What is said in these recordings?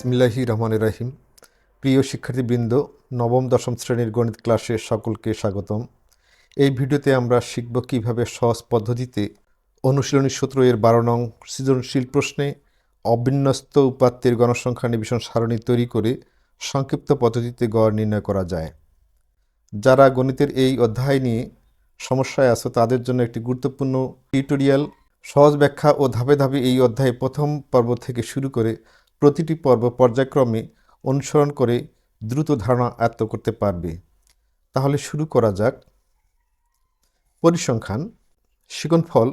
বিসমিল্লাহি রহমান রাহিম। প্রিয় শিক্ষার্থীবৃন্দ, নবম, দশম শ্রেণির গণিত ক্লাসে সকলকে স্বাগতম। এই ভিডিওতে আমরা শিখব কীভাবে সহজ পদ্ধতিতে অনুশীলনী সূত্র এর বারো নং সৃজনশীল প্রশ্নে অবিন্যস্ত উপাত্তের গণসংখ্যা নিবেশন সারণী তৈরি করে সংক্ষিপ্ত পদ্ধতিতে গড় নির্ণয় করা যায়। যারা গণিতের এই অধ্যায় নিয়ে সমস্যায় আছো, তাদের জন্য একটি গুরুত্বপূর্ণ টিউটোরিয়াল। সহজ ব্যাখ্যা ও ধাপে ধাপে এই অধ্যায়ে প্রথম পর্ব থেকে শুরু করে প্রতিটি পর্ব পর্যায়ক্রমে অনুসরণ করে দ্রুত ধারণা আয়ত্ত করতে পারবে। তাহলে শুরু করা যাক। পরিসংখ্যান, শিকনফল,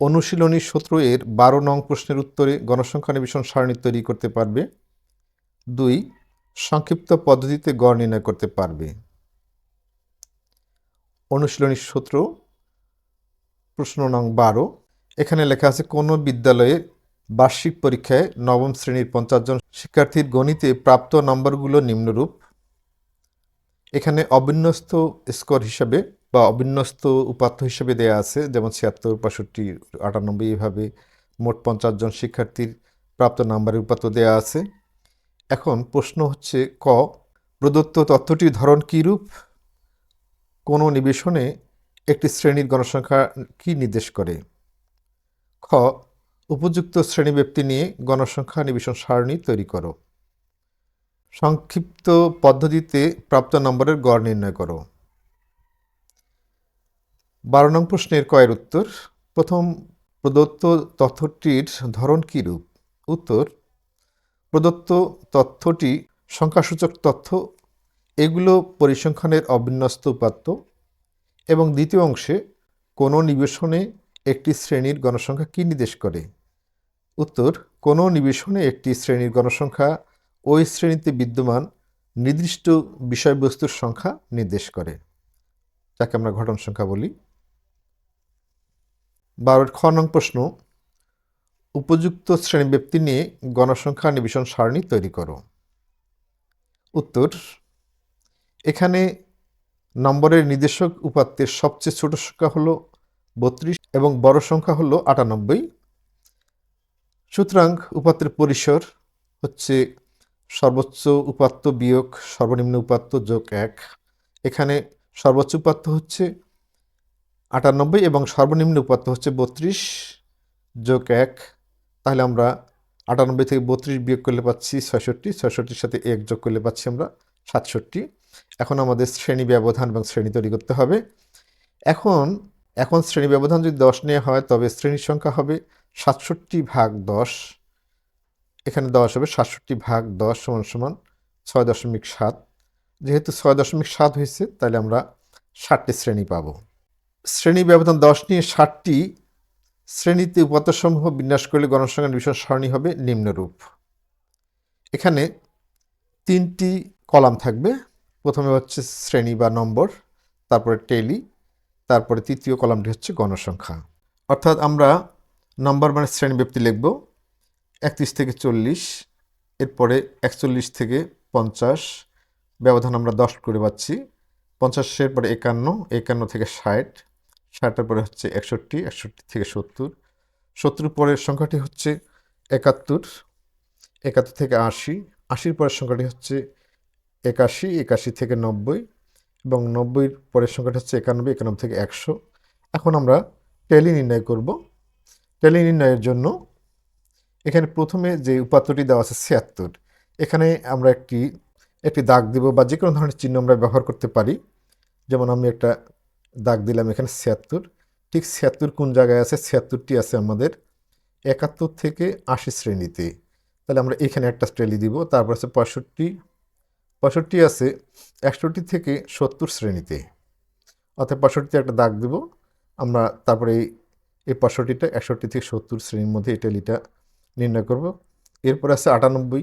অনুশীলনী সূত্র এর বারো নং প্রশ্নের উত্তরে গণসংখ্যা নিবেশন সারণী তৈরি করতে পারবে। দুই, সংক্ষিপ্ত পদ্ধতিতে গড় নির্ণয় করতে পারবে। অনুশীলনী সূত্র, প্রশ্ন নং বারো, এখানে লেখা আছে, কোনো বিদ্যালয়ে বার্ষিক পরীক্ষায় নবম শ্রেণির পঞ্চাশ জন শিক্ষার্থীর গণিতে প্রাপ্ত নম্বরগুলো নিম্নরূপ। এখানে অবিন্যস্ত স্কোর হিসাবে বা অবিন্যস্ত উপাত্ত হিসেবে দেয়া আছে, যেমন ছিয়াত্তর, পঁয়ষট্টি, আটানব্বই, এভাবে মোট পঞ্চাশ জন শিক্ষার্থীর প্রাপ্ত নাম্বারের উপাত্ত দেয়া আছে। এখন প্রশ্ন হচ্ছে ক, প্রদত্ত তথ্যটির ধরন কীরূপ? কোনো নিবেশনে একটি শ্রেণির গণসংখ্যা কি নির্দেশ করে? খ উপযুক্ত শ্রেণীব্যক্তি নিয়ে গণসংখ্যা নিবেশন সারণী তৈরি করো। সংক্ষিপ্ত পদ্ধতিতে প্রাপ্ত নম্বরের গড় নির্ণয় করো। বারো নং প্রশ্নের কয়ের উত্তর। প্রথম প্রদত্ত তথ্যটির ধরন কীরূপ উত্তর, প্রদত্ত তথ্যটি সংখ্যাসূচক তথ্য, এগুলো পরিসংখ্যানের অবিন্যস্ত উপাত্ত এবং দ্বিতীয় অংশে কোনো নিবেশনে একটি শ্রেণির গণসংখ্যা কী নির্দেশ করে? উত্তর, কোনো নিবেশনে একটি শ্রেণির গণসংখ্যা ওই শ্রেণীতে বিদ্যমান নির্দিষ্ট বিষয়বস্তুর সংখ্যা নির্দেশ করে। যাকে আমরা ঘটন সংখ্যা বলি। বারোর খ নং প্রশ্ন, উপযুক্ত শ্রেণীব্যক্তি নিয়ে গণসংখ্যা নিবেশন সারণী তৈরি করো। উত্তর, এখানে নম্বরের নির্দেশক উপাত্তের সবচেয়ে ছোট সংখ্যা হলো বত্রিশ এবং বড় সংখ্যা হলো আটানব্বই। সুতরাং উপাত্তের পরিসর হচ্ছে সর্বোচ্চ উপাত্ত বিয়োগ সর্বনিম্ন উপাত্ত যোগ এক। এখানে সর্বোচ্চ উপাত্ত হচ্ছে আটানব্বই এবং সর্বনিম্ন উপাত্ত হচ্ছে বত্রিশ যোগ এক। তাহলে আমরা আটানব্বই থেকে বত্রিশ বিয়োগ করলে পাচ্ছি ছয়ষট্টি, ছয়ষট্টির সাথে এক যোগ করলে পাচ্ছি আমরা সাতষট্টি। এখন আমাদের শ্রেণি ব্যবধান এবং শ্রেণি তৈরি করতে হবে। এখন এখন শ্রেণি ব্যবধান যদি দশ নেওয়া হয়, তবে শ্রেণির সংখ্যা হবে সাতষট্টি ভাগ দশ। এখানে দশ হবে সাতষট্টি ভাগ দশ সমান সমান ছয় দশমিক সাত। যেহেতু ছয় দশমিক সাত হয়েছে, তাহলে আমরা ষাটটি শ্রেণি পাব। শ্রেণি ব্যবধান দশ নিয়ে ষাটটি, শ্রেণীতে উপাত্তসমূহ বিন্যাস করলে গণসংখ্যা নিবেশন সারণী হবে নিম্নরূপ। এখানে তিনটি কলাম থাকবে। প্রথমে হচ্ছে শ্রেণি বা নম্বর, তারপরে টেলি তারপরে তৃতীয় কলামটি হচ্ছে গণসংখ্যা। অর্থাৎ আমরা নম্বর মানে শ্রেণি ব্যক্তি লিখব, একত্রিশ থেকে চল্লিশ, এরপরে একচল্লিশ থেকে পঞ্চাশ, ব্যবধান আমরা দশ করে পাচ্ছি, পঞ্চাশের পরে একান্ন একান্ন থেকে ষাট, ষাটের পরে হচ্ছে একষট্টি একষট্টি থেকে সত্তর সত্তর পরের সংখ্যাটি হচ্ছে একাত্তর একাত্তর থেকে আশি, আশির পরের সংখ্যাটি হচ্ছে একাশি একাশি থেকে নব্বই এবং নব্বইয়ের পরের সংখ্যাটা হচ্ছে একানব্বই একানব্বই থেকে একশো। এখন আমরা টেলি নির্ণয় করব। টেলি নির্ণয়ের জন্য এখানে প্রথমে যে উপাত্তটি দেওয়া আছে ছিয়াত্তর, এখানে আমরা একটি একটি দাগ দিব বা যে কোনো ধরনের চিহ্ন আমরা ব্যবহার করতে পারি। যেমন আমি একটা দাগ দিলাম এখানে ছিয়াত্তর, ঠিক ছিয়াত্তর কোন জায়গায় আছে? ছিয়াত্তরটি আছে আমাদের একাত্তর থেকে আশি শ্রেণীতে। তাহলে আমরা এখানে একটা টেলি দিব, তারপর আছে পঁয়ষট্টি পঁয়ষট্টি আছে, একষট্টি থেকে সত্তর শ্রেণীতে। অর্থাৎ পঁয়ষট্টিতে একটা দাগ দেব, আমরা তারপরে এই পঁয়ষট্টিটা একষট্টি থেকে সত্তর শ্রেণির মধ্যে এই ট্যালিটা নির্ণয় করব। এরপর আছে আটানব্বই।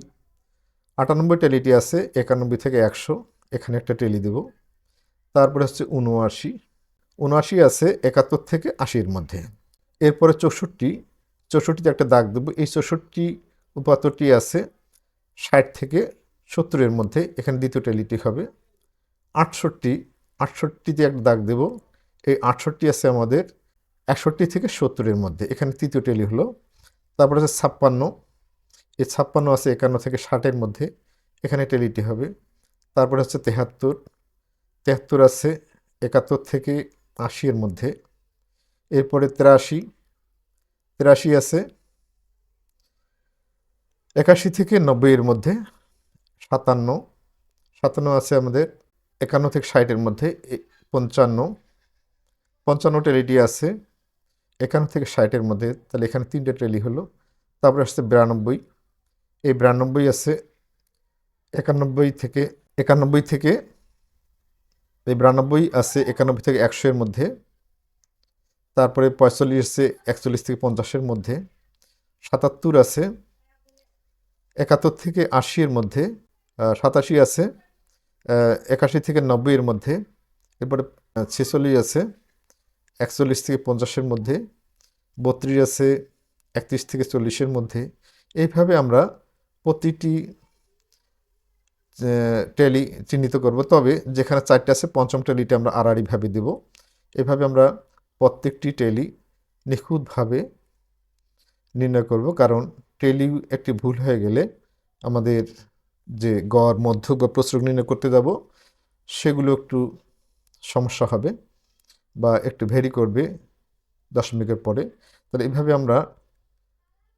আটানব্বই ট্যালিটি আছে, একানব্বই থেকে একশো, এখানে একটা ট্যালি দেব। তারপরে হচ্ছে উনআশি উনআশি আছে একাত্তর থেকে আশির মধ্যে। এরপরে চৌষট্টি। চৌষট্টিতে একটা দাগ দেবো। এই চৌষট্টি উপাত্তরটি আছে ষাট থেকে সত্তরের মধ্যে এখানে দ্বিতীয় টেলিটি হবে। আটষট্টি, আটষট্টিতে একটা দাগ দেব। এই আটষট্টি আছে আমাদের একষট্টি থেকে সত্তরের মধ্যে। এখানে তৃতীয় টেলি হলো তারপরে আছে ছাপ্পান্ন। এই ছাপ্পান্ন আছে একান্ন থেকে ষাটের মধ্যে। এখানে টেলিটি হবে। তারপরে হচ্ছে তেহাত্তর। তেহাত্তর আছে একাত্তর থেকে আশির মধ্যে। এরপরে তেরাশি। তেরাশি আছে একাশি থেকে নব্বইয়ের মধ্যে। সাতান্ন। সাতান্ন আছে আমাদের একান্ন থেকে ষাটের মধ্যে পঞ্চান্ন। পঞ্চান্ন টেলিটি আছে একান্ন থেকে ষাটের মধ্যে তাহলে এখানে তিনটে টেলি হলো তারপরে আসছে বিরানব্বই। এই বিরানব্বই আছে একানব্বই থেকে একানব্বই থেকে এই বিরানব্বই আছে একানব্বই থেকে একশো এর মধ্যে তারপরে পঁয়তাল্লিশ আছে একচল্লিশ থেকে পঞ্চাশের মধ্যে সাতাত্তর আছে একাত্তর থেকে আশির মধ্যে আহ, সাতাশি আছে একাশি থেকে নব্বইয়ের মধ্যে, এরপরে ছেচল্লিশ আছে, একচল্লিশ থেকে পঞ্চাশের মধ্যে, বত্রিশ আছে, একত্রিশ থেকে চল্লিশের মধ্যে। এইভাবে আমরা প্রতিটি টেলি চিহ্নিত করব। তবে যেখানে চারটে আছে, পঞ্চম টেলিটা আমরা আড়াআড়িভাবে দেব। এভাবে আমরা প্রত্যেকটি টেলি নিখুঁতভাবে নির্ণয় করব। কারণ টেলি একটি ভুল হয়ে গেলে আমাদের যে গড় মধ্যক বা প্রচুর নির্ণয় করতে যাব, সেগুলো একটু সমস্যা হবে বা একটু ভেরি করবে দশমিকের পরে। তাহলে এইভাবে আমরা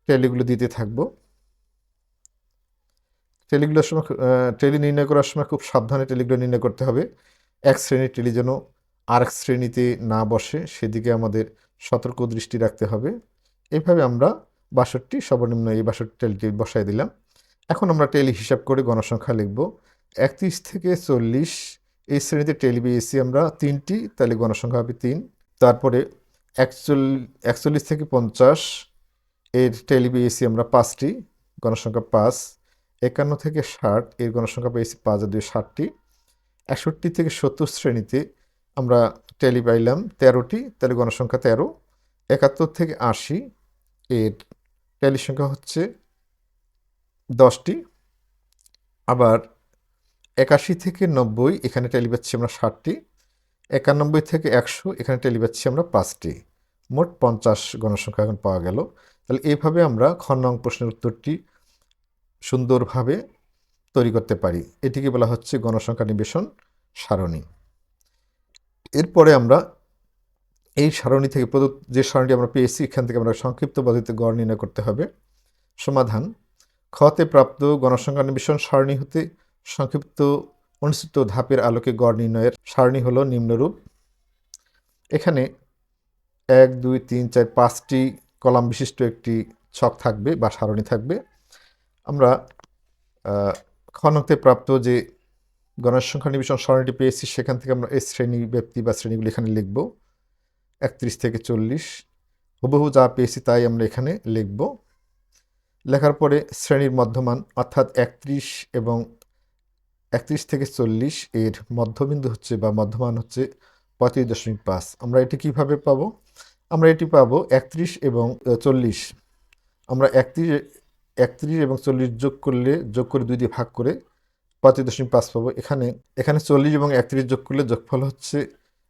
টেলিগুলো দিতে থাকব। টেলিগুলোর সময় টেলি নির্ণয় করার সময় খুব সাবধানে টেলিগুলো নির্ণয় করতে হবে। এক শ্রেণির টেলি যেন আরেক শ্রেণীতে না বসে, সেদিকে আমাদের সতর্ক দৃষ্টি রাখতে হবে। এভাবে আমরা বাষট্টি সর্বনিম্ন এই বাষট্টি টেলিটি বসাই দিলাম। এখন আমরা টেলি হিসাব করে গণসংখ্যা লিখব। একত্রিশ থেকে চল্লিশ, এই শ্রেণীতে টেলি পেয়েছি আমরা তিনটি, তাহলে গণসংখ্যা হবে তিন। তারপরে একচল্লিশ একচল্লিশ থেকে পঞ্চাশ, এর টেলি পেয়েছি আমরা পাঁচটি, গণসংখ্যা পাঁচ। একান্ন থেকে ষাট, এর গণসংখ্যা পেয়েছি পাঁচ দুই ষাটটি। একষট্টি থেকে সত্তর শ্রেণীতে আমরা টেলি পাইলাম তেরোটি, তাহলে গণসংখ্যা তেরো। একাত্তর থেকে আশি, এর টেলি সংখ্যা হচ্ছে দশটি, আবার একাশি থেকে নব্বই, এখানে টেলি পাচ্ছি আমরা ষাটটি, একানব্বই থেকে একশো, এখানে টেলি পাচ্ছি আমরা পাঁচটি। মোট পঞ্চাশ গণসংখ্যা এখন পাওয়া গেল। তাহলে এইভাবে আমরা খ নং প্রশ্নের উত্তরটি সুন্দরভাবে তৈরি করতে পারি। এটিকে বলা হচ্ছে গণসংখ্যা নিবেশন সারণী। এরপরে আমরা এই সারণী থেকে প্রদত্ত যে সারণীটি আমরা পেয়েছি, এখান থেকে আমরা সংক্ষিপ্ত পদ্ধতিতে গড় নির্ণয় করতে হবে। সমাধান। খতে প্রাপ্ত গণসংখ্যা নিবেশন সারণী হতে সংক্ষিপ্ত অনুষ্ঠিত ধাপের আলোকে গড় নির্ণয়ের সারণী হলো নিম্নরূপ। এখানে এক, দুই, তিন, চার, পাঁচটি কলাম বিশিষ্ট একটি ছক থাকবে বা সারণী থাকবে। আমরা খনতে প্রাপ্ত যে গণসংখ্যা নিবেশন সারণীটি পেয়েছি, সেখান থেকে আমরা এই শ্রেণি ব্যক্তি বা শ্রেণীগুলি এখানে লিখব। একত্রিশ থেকে চল্লিশ, হুবহু যা পেয়েছি তাই আমরা এখানে লিখব। লেখার পরে শ্রেণির মধ্যমান, অর্থাৎ একত্রিশ এবং একত্রিশ থেকে চল্লিশ এর মধ্যবিন্দু হচ্ছে বা মধ্যমান হচ্ছে পঁয়ত্রিশ দশমিক পাঁচ। আমরা এটি কীভাবে পাবো? আমরা এটি পাবো একত্রিশ এবং চল্লিশ। আমরা একত্রিশ একত্রিশ এবং চল্লিশ যোগ করলে, যোগ করে দুই দিয়ে ভাগ করে পঁয়ত্রিশ দশমিক পাঁচ পাবো। এখানে এখানে চল্লিশ এবং একত্রিশ যোগ করলে যোগফল হচ্ছে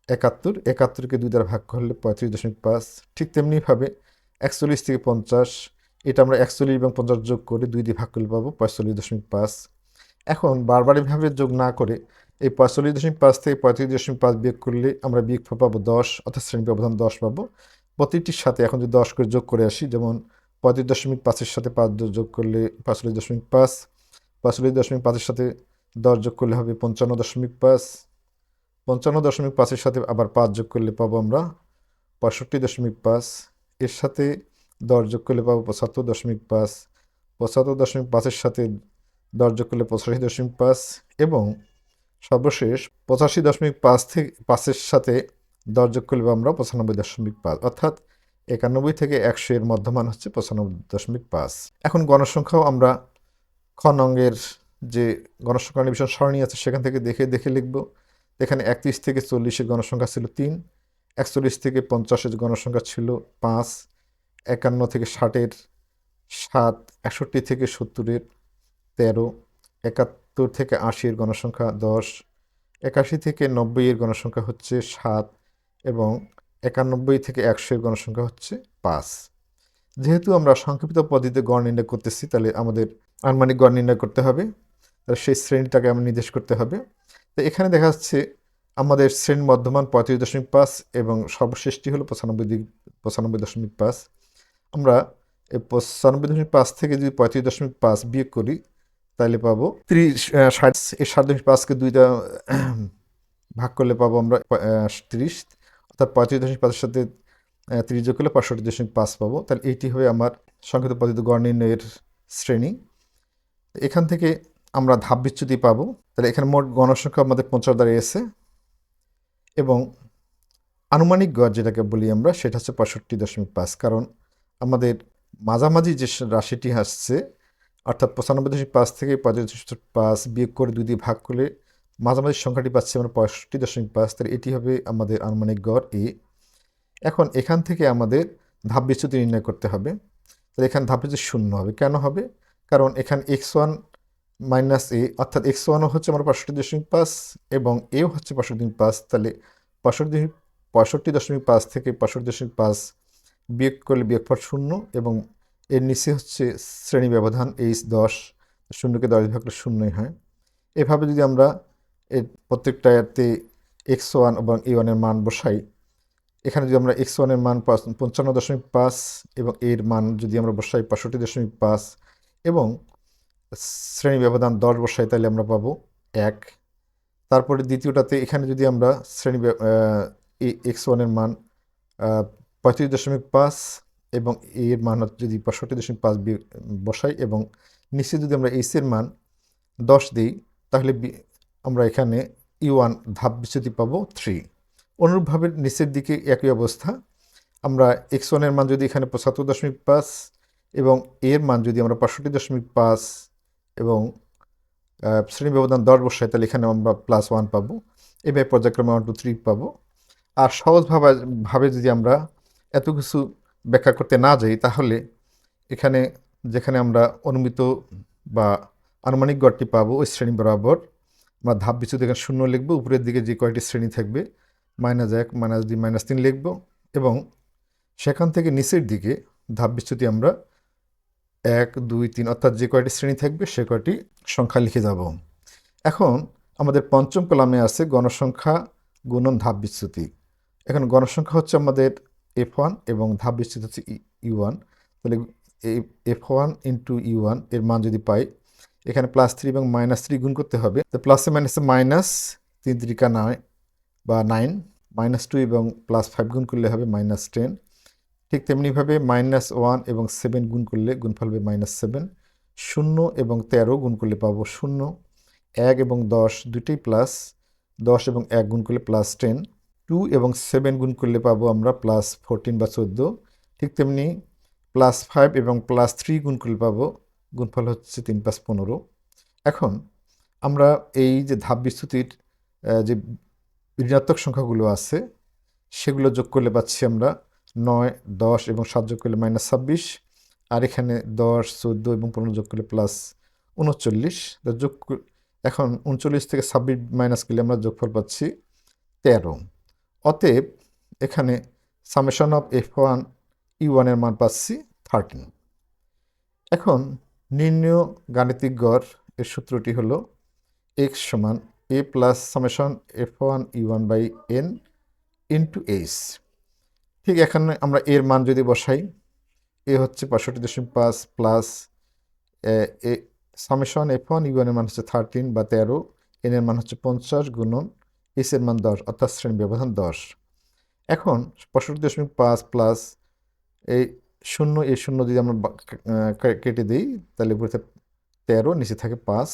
একাত্তর। একাত্তরকে দুই দ্বারা ভাগ করলে পঁয়ত্রিশ দশমিক পাঁচ। ঠিক তেমনিভাবে একচল্লিশ থেকে পঞ্চাশ এটা আমরা একচল্লিশ এবং পঞ্চাশ যোগ করে দুই দিয়ে ভাগ করলে পাবো পঁয়তাল্লিশ দশমিক পাঁচ। এখন বারবার এভাবে যোগ না করে এই পঁয়তাল্লিশ দশমিক পাঁচ থেকে পঁয়ত্রিশ দশমিক পাঁচ বিয়োগ করলে আমরা বিয়োগ পাবো দশ, অর্থাৎ শ্রেণি ব্যবধান দশ পাবো। প্রতিটির সাথে এখন যদি দশ করে যোগ করে আসি, যেমন পঁয়ত্রিশ দশমিক পাঁচের সাথে পাঁচ যোগ করলে পাঁচচল্লিশ দশমিক পাঁচ পাঁচচল্লিশ দশমিক পাঁচের সাথে দশ যোগ করলে হবে পঞ্চান্ন দশমিক পাঁচ, পঞ্চান্ন দশমিক পাঁচের সাথে আবার পাঁচ যোগ করলে পাবো আমরা পঁয়ষট্টি দশমিক পাঁচ। এর সাথে দশ যোগ করলে পাবো পঁচাত্তর দশমিক পাঁচ, পঁচাত্তর দশমিক পাঁচের সাথে দশ যোগ করলে পঁচাশি দশমিক পাঁচ এবং সর্বশেষ পঁচাশি দশমিক পাঁচ থেকে পাঁচের সাথে দশ যোগ করলে আমরা পঁচানব্বই দশমিক পাঁচ, অর্থাৎ একানব্বই থেকে একশো এর মধ্যমান হচ্ছে পঁচানব্বই দশমিক পাঁচ। এখন গণসংখ্যাও আমরা খ নঙ্গের যে গণসংখ্যা নিবেশন সারণী আছে সেখান থেকে দেখে দেখে লিখব। এখানে একত্রিশ থেকে চল্লিশের গণসংখ্যা ছিল তিন, একচল্লিশ থেকে পঞ্চাশের গণসংখ্যা ছিল পাঁচ একান্ন থেকে ষাটের, সাত, একষট্টি থেকে সত্তরের, তেরো, একাত্তর থেকে আশির গণসংখ্যা, দশ, একাশি থেকে নব্বইয়ের গণসংখ্যা হচ্ছে সাত এবং একানব্বই থেকে একশো এর গণসংখ্যা হচ্ছে পাঁচ। যেহেতু আমরা সংক্ষিপ্ত পদ্ধতিতে গড় নির্ণয় করতেছি, তাহলে আমাদের আনুমানিক গড় নির্ণয় করতে হবে। তাহলে সেই শ্রেণীটাকে আমরা নির্দেশ করতে হবে। তো এখানে দেখা যাচ্ছে আমাদের শ্রেণি মধ্যমান পঁয়ত্রিশ দশমিক পাঁচ এবং সর্বশেষটি হলো পঁচানব্বই দিক, পঁচানব্বই দশমিক পাঁচ। আমরা পঁচানব্বই দশমিক পাঁচ থেকে যদি পঁয়ত্রিশ দশমিক পাঁচ বিয়োগ করি তাহলে পাবো ত্রিশ ষাট, এই ষাট দশমিক পাঁচকে দুইটা ভাগ করলে পাবো আমরা তিরিশ, অর্থাৎ পঁয়ত্রিশ দশমিক পাঁচের সাথে তিরিশ যোগ করলে পঁয়ষট্টি দশমিক পাঁচ পাবো। তাহলে এইটি হবে আমার সংক্ষিপ্ত পদ্ধতি গড় নির্ণয়ের শ্রেণি। এখান থেকে আমরা ধাপ বিচ্যুতি পাবো। তাহলে এখানে মোট গণসংখ্যা আমাদের পঞ্চাশ দাঁড়িয়েছে এবং আনুমানিক গড় যেটাকে বলি আমরা, সেটা হচ্ছে পঁয়ষট্টি দশমিক পাঁচ। কারণ আমাদের মাঝামাঝি যে রাশিটি আসছে, অর্থাৎ পঁচানব্বই দশমিক পাঁচ থেকে দশমিক পাঁচ বিয়োগ করে দুই দিয়ে ভাগ করলে মাঝামাঝি সংখ্যাটি পাচ্ছি আমরা পঁয়ষট্টি দশমিক পাঁচ। তাহলে এটি হবে আমাদের আনুমানিক গড় এ এখন এখান থেকে আমাদের ধাপ বিচ্যুতি নির্ণয় করতে হবে। তাহলে এখানে ধাপ বিচ্যুতি শূন্য হবে। কেন হবে? কারণ এখানে এক্স ওয়ান মাইনাস এ অর্থাৎ এক্স ওয়ানও হচ্ছে আমার পঁয়ষট্টি দশমিক পাঁচ এবং এও হচ্ছে পঁয়ষট্টি দশমিক পাঁচ। তাহলে পঁয়ষট্টি পঁয়ষট্টি দশমিক পাঁচ থেকে পঁয়ষট্টি দশমিক পাঁচ বিয়োগ করলে বিয়োগফল শূন্য এবং এর নিচে হচ্ছে শ্রেণি ব্যবধান এইচ দশ, শূন্যকে দশ ভাগ করলে শূন্যই হয়। এভাবে যদি আমরা এর প্রত্যেকটাতে এক্স ওয়ান এবং এ ওয়ানের মান বসাই, এখানে যদি আমরা এক্স ওয়ানের মান পঞ্চান্ন দশমিক পাঁচ এবং এর মান যদি আমরা বসাই পঁয়ষট্টি দশমিক পাঁচ এবং শ্রেণি ব্যবধান দশ বসাই, তাহলে আমরা পাবো এক। তারপরে দ্বিতীয়টাতে এখানে যদি আমরা শ্রেণি এক্স ওয়ানের মান পঁয়ত্রিশ দশমিক পাঁচ এবং এর মান যদি পঁয়ষট্টি দশমিক পাঁচ বসাই এবং নিচে যদি আমরা এইচ এর মান দশ দিই, তাহলে আমরা এখানে ই ওয়ান ধাপ বিচ্যুতি পাবো থ্রি অনুরূপভাবে নিচের দিকে একই অবস্থা। আমরা এক্স ওয়ানের মান যদি এখানে পঁচাত্তর দশমিক পাঁচ এবং এর মান যদি আমরা পঁয়ষট্টি দশমিক পাঁচ এবং শ্রেণি ব্যবধান দশ বসাই, তাহলে এখানে আমরা প্লাস ওয়ান পাবো। এভাবে পর্যায়ক্রমে ওয়ান টু থ্রি পাবো। আর সহজভাবে, ভাবে যদি আমরা এত কিছু ব্যাখ্যা করতে না যাই, তাহলে এখানে, যেখানে আমরা অনুমিত বা আনুমানিক গড়টি পাবো, ওই শ্রেণি বরাবর আমরা ধাপ বিচ্যুত এখানে শূন্য লিখব, উপরের দিকে যে কয়টি শ্রেণি থাকবে মাইনাস এক মাইনাস দুই মাইনাস তিন লিখব এবং সেখান থেকে নিচের দিকে ধাপ বিচ্যুতি আমরা এক, দুই, তিন অর্থাৎ যে কয়টি শ্রেণি থাকবে, সে কয়টি সংখ্যা লিখে যাব। এখন আমাদের পঞ্চম কলামে আছে গণসংখ্যা গুণন ধাপ বিচ্যুতি। এখন গণসংখ্যা হচ্ছে আমাদের এফ ওয়ান এবং ধাপ বিচ্যুতি হচ্ছে ইউ ওয়ান তাহলে এফ ওয়ান ইন্টু ইউ ওয়ানের মান যদি পাই, এখানে প্লাস থ্রি এবং মাইনাস থ্রি গুণ করতে হবে। তো প্লাসে মাইনাসে মাইনাস তিন ত্রিকা নয় বা নাইন মাইনাস টু এবং প্লাস ফাইভ গুণ করলে হবে মাইনাস টেন ঠিক তেমনিভাবে মাইনাস ওয়ান এবং সেভেন গুণ করলে গুণফল হবে মাইনাস সেভেন শূন্য এবং তেরো গুণ করলে পাবো শূন্য। এক এবং দশ দুটোই প্লাস দশ এবং এক গুণ করলে প্লাস টেন টু এবং সেভেন গুণ করলে পাবো আমরা প্লাস ফোরটিন বা চোদ্দ। ঠিক তেমনি প্লাস ফাইভ এবং প্লাস থ্রি গুণ করলে পাবো, গুণফল হচ্ছে তিন প্লাস পনেরো। এখন আমরা এই যে ধাপ বিস্তৃতির যে ঋণাত্মক সংখ্যাগুলো আছে, সেগুলো যোগ করলে পাচ্ছি আমরা নয়, দশ এবং সাত যোগ করলে মাইনাস ছাব্বিশ। আর এখানে দশ, চোদ্দ এবং পনেরো যোগ করলে প্লাস উনচল্লিশ। যোগ এখন উনচল্লিশ থেকে ছাব্বিশ মাইনাস করলে আমরা যোগফল পাচ্ছি তেরো। অতএব এখানে summation of F one E ওয়ানের মান পাচ্ছি থার্টিন এখন নির্ণয় গাণিতিক গড় এর সূত্রটি হলো এক্স সমান A plus summation F one E one by N into H ঠিক এখানে আমরা এর মান যদি বসাই, এ হচ্ছে পঁয়ষট্টি দশমিক পাঁচ plus A summation F one U এর মান হচ্ছে থার্টিন বা তেরো এনের মান হচ্ছে পঞ্চাশ গুণন এস এর মান দশ, অর্থাৎ শ্রেণি ব্যবধান দশ। এখন পঁয়ষট্টি দশমিক পাঁচ প্লাস এই শূন্য এই শূন্য যদি আমরা কেটে দিই, তাহলে থাকে তেরো, নিচে থাকে পাঁচ।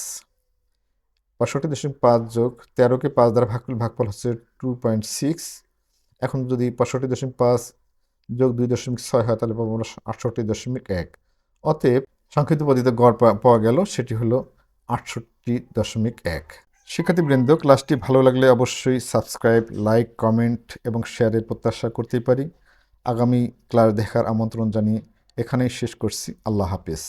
পঁয়ষট্টি দশমিক পাঁচ যোগ তেরোকে পাঁচ দ্বারা ভাগ করলে ভাগফল হচ্ছে টু পয়েন্ট সিক্স এখন যদি পঁয়ষট্টি দশমিক পাঁচ যোগ দুই দশমিক ছয় হয়, তাহলে পাবো আমরা আটষট্টি দশমিক এক। অতএব সংক্ষিপ্ত পদ্ধতিতে গড় পাওয়া গেল, সেটি হলো আটষট্টি দশমিক এক। শিক্ষার্থীবৃন্দ, ক্লাসটি ভালো লাগলে অবশ্যই সাবস্ক্রাইব, লাইক, কমেন্ট এবং শেয়ারের প্রত্যাশা করতেই পারি। আগামী ক্লাস দেখার আমন্ত্রণ জানিয়ে এখানেই শেষ করছি। আল্লাহ হাফেজ।